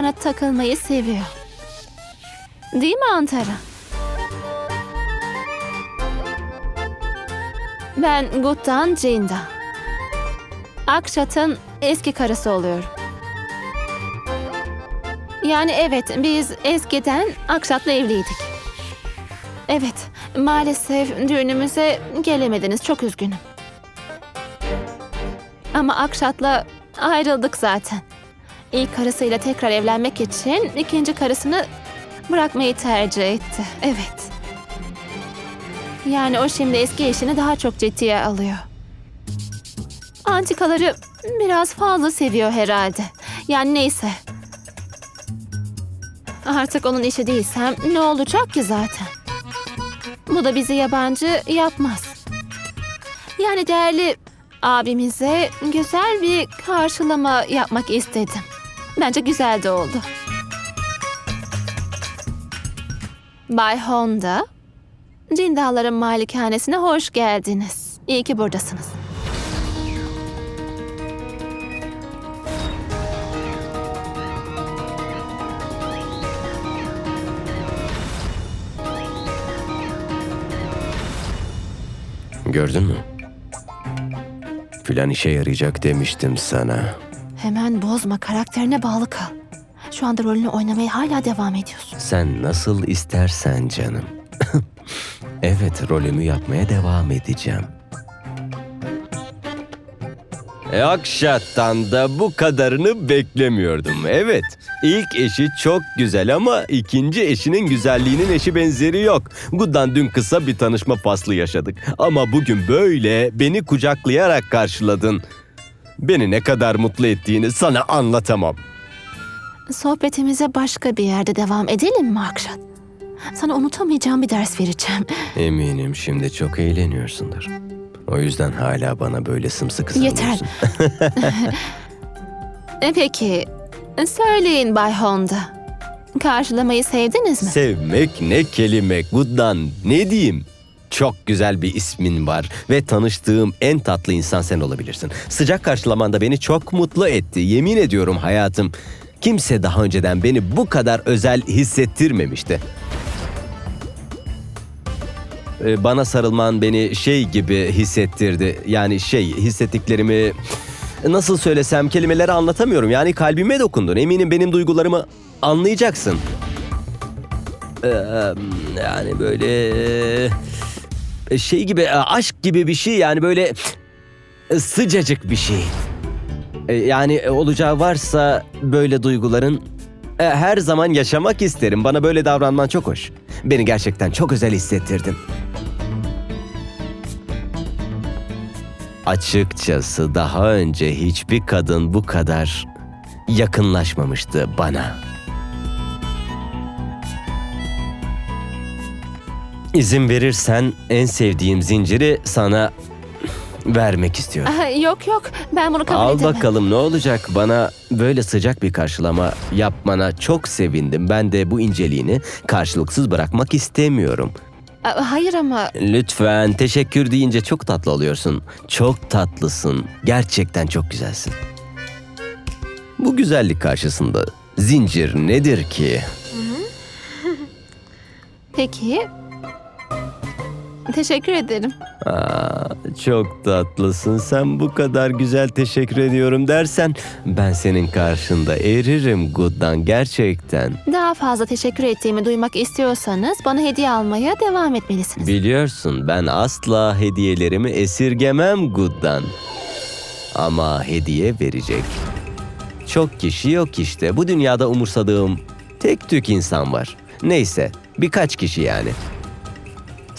Bana takılmayı seviyor. Değil mi Antara? Ben Guttan Cinda. Akşat'ın eski karısı oluyorum. Yani evet biz eskiden Akşat'la evliydik. Evet maalesef düğünümüze gelemediniz çok üzgünüm. Ama Akşat'la ayrıldık zaten. İlk karısıyla tekrar evlenmek için ikinci karısını bırakmayı tercih etti. Evet. Yani o şimdi eski eşini daha çok ciddiye alıyor. Antikaları biraz fazla seviyor herhalde. Yani neyse. Artık onun işi değilsem ne olacak ki zaten? Bu da bizi yabancı yapmaz. Yani değerli abimize güzel bir karşılama yapmak istedim. Bence güzel de oldu. Bay Honda, Cindaların malikanesine hoş geldiniz. İyi ki buradasınız. Gördün mü? Filan işe yarayacak demiştim sana. Hemen bozma, karakterine bağlı kal. Şu anda rolünü oynamaya hala devam ediyorsun. Sen nasıl istersen canım. evet, rolümü yapmaya devam edeceğim. E, Akşat'tan da bu kadarını beklemiyordum. Evet, ilk eşi çok güzel ama ikinci eşinin güzelliğinin eşi benzeri yok. Guddan dün kısa bir tanışma faslı yaşadık. Ama bugün böyle beni kucaklayarak karşıladın. Beni ne kadar mutlu ettiğini sana anlatamam. Sohbetimize başka bir yerde devam edelim mi Akşat? Sana unutamayacağım bir ders vereceğim. Eminim şimdi çok eğleniyorsundur. O yüzden hala bana böyle sımsıkı Yeter. sarılıyorsun. E peki, söyleyin Bay Honda. Karşılamayı sevdiniz mi? Sevmek ne kelime Guddan ne diyeyim? Çok güzel bir ismin var ve tanıştığım en tatlı insan sen olabilirsin. Sıcak karşılaman da beni çok mutlu etti. Yemin ediyorum hayatım. Kimse daha önceden beni bu kadar özel hissettirmemişti. Ee, Bana sarılman beni şey gibi hissettirdi. Yani şey hissettiklerimi nasıl söylesem kelimeleri anlatamıyorum. Yani kalbime dokundun. Eminim benim duygularımı anlayacaksın. Ee, yani böyle şey gibi e, aşk gibi bir şey yani böyle e, sıcacık bir şey. E, Yani e, olacağı varsa böyle duyguların e, her zaman yaşamak isterim. Bana böyle davranman çok hoş. Beni gerçekten çok özel hissettirdin. Açıkçası daha önce hiçbir kadın bu kadar yakınlaşmamıştı bana. İzin verirsen en sevdiğim zinciri sana vermek istiyorum. Ah, yok yok, ben bunu kabul Al edemem. bakalım ne olacak? Bana böyle sıcak bir karşılama yapmana çok sevindim. Ben de bu inceliğini karşılıksız bırakmak istemiyorum. Hayır ama Lütfen teşekkür deyince çok tatlı oluyorsun. Çok tatlısın. Gerçekten çok güzelsin. Bu güzellik karşısında zincir nedir ki? peki. Teşekkür ederim. Aa, çok tatlısın. Sen bu kadar güzel teşekkür ediyorum dersen ben senin karşında eririm Guddan gerçekten. Daha fazla teşekkür ettiğimi duymak istiyorsanız bana hediye almaya devam etmelisiniz. Biliyorsun ben asla hediyelerimi esirgemem Guddan. Ama hediye verecek. Çok kişi yok işte. Bu dünyada umursadığım tek tük insan var. Neyse birkaç kişi yani.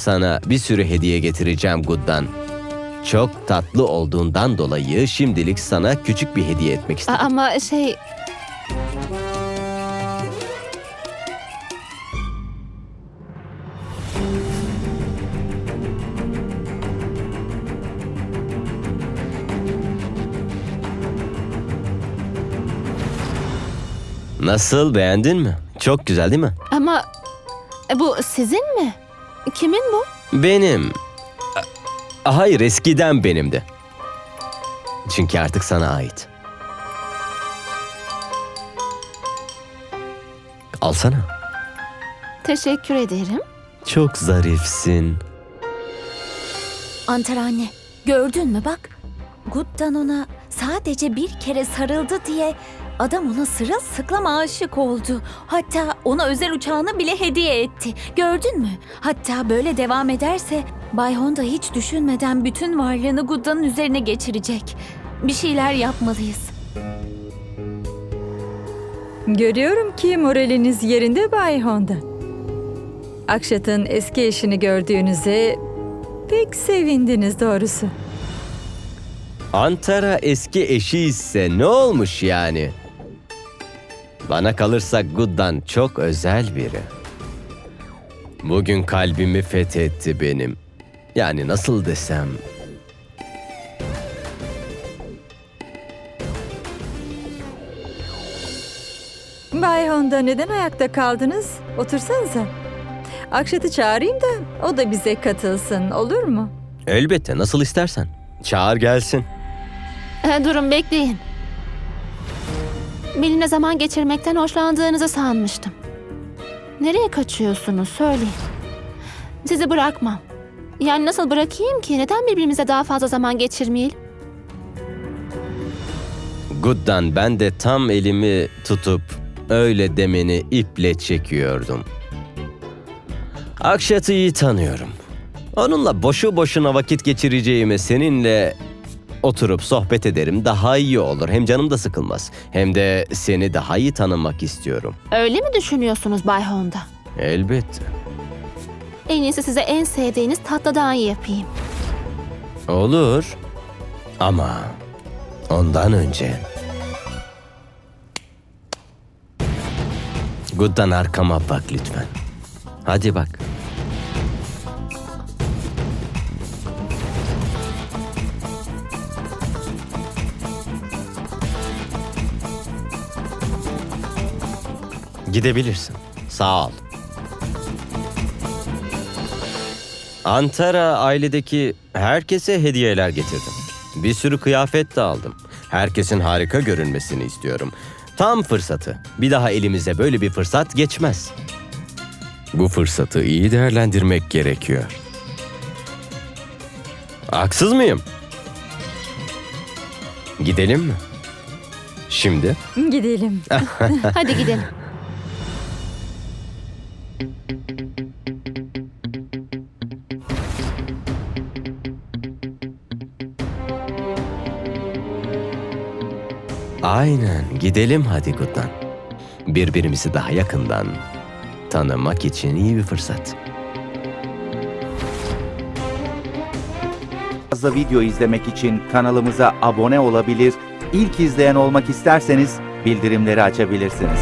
Sana bir sürü hediye getireceğim Guddan. Çok tatlı olduğundan dolayı şimdilik sana küçük bir hediye etmek istedim. ama şey... Nasıl beğendin mi? Çok güzel değil mi? Ama e, bu sizin mi? Kimin bu? Benim. A- Hayır eskiden benimdi. Çünkü artık sana ait. Alsana. Teşekkür ederim. Çok zarifsin. Antar anne, gördün mü bak? Guttan ona sadece bir kere sarıldı diye adam ona sırılsıklam aşık oldu. Hatta ona özel uçağını bile hediye etti. Gördün mü? Hatta böyle devam ederse Bay Honda hiç düşünmeden bütün varlığını Guttan'ın üzerine geçirecek. Bir şeyler yapmalıyız. Görüyorum ki moraliniz yerinde Bay Honda. Akşat'ın eski eşini gördüğünüze pek sevindiniz doğrusu. Antara eski eşi ise ne olmuş yani? Bana kalırsa Guddan çok özel biri. Bugün kalbimi fethetti benim. Yani nasıl desem... Bay Honda neden ayakta kaldınız? Otursanıza. Akşat'ı çağırayım da o da bize katılsın olur mu? Elbette nasıl istersen. Çağır gelsin. E, durun bekleyin. Benimle zaman geçirmekten hoşlandığınızı sanmıştım. Nereye kaçıyorsunuz söyleyin. Sizi bırakmam. Yani nasıl bırakayım ki? Neden birbirimize daha fazla zaman geçirmeyelim? Guddan ben de tam elimi tutup öyle demeni iple çekiyordum. Akşat'ı iyi tanıyorum. Onunla boşu boşuna vakit geçireceğime seninle oturup sohbet ederim daha iyi olur. Hem canım da sıkılmaz. Hem de seni daha iyi tanımak istiyorum. Öyle mi düşünüyorsunuz Bay Honda? Elbette. En iyisi size en sevdiğiniz tatlıdan yapayım. Olur. Ama ondan önce... Guddan arkama bak lütfen. Hadi bak. Gidebilirsin. Sağ ol. Antara ailedeki herkese hediyeler getirdim. Bir sürü kıyafet de aldım. Herkesin harika görünmesini istiyorum. Tam fırsatı. Bir daha elimize böyle bir fırsat geçmez. Bu fırsatı iyi değerlendirmek gerekiyor. Haksız mıyım? Gidelim mi? Şimdi? Gidelim. Hadi gidelim. Aynen gidelim hadi Guddan. Birbirimizi daha yakından tanımak için iyi bir fırsat. fazla video izlemek için kanalımıza abone olabilir, ilk izleyen olmak isterseniz bildirimleri açabilirsiniz.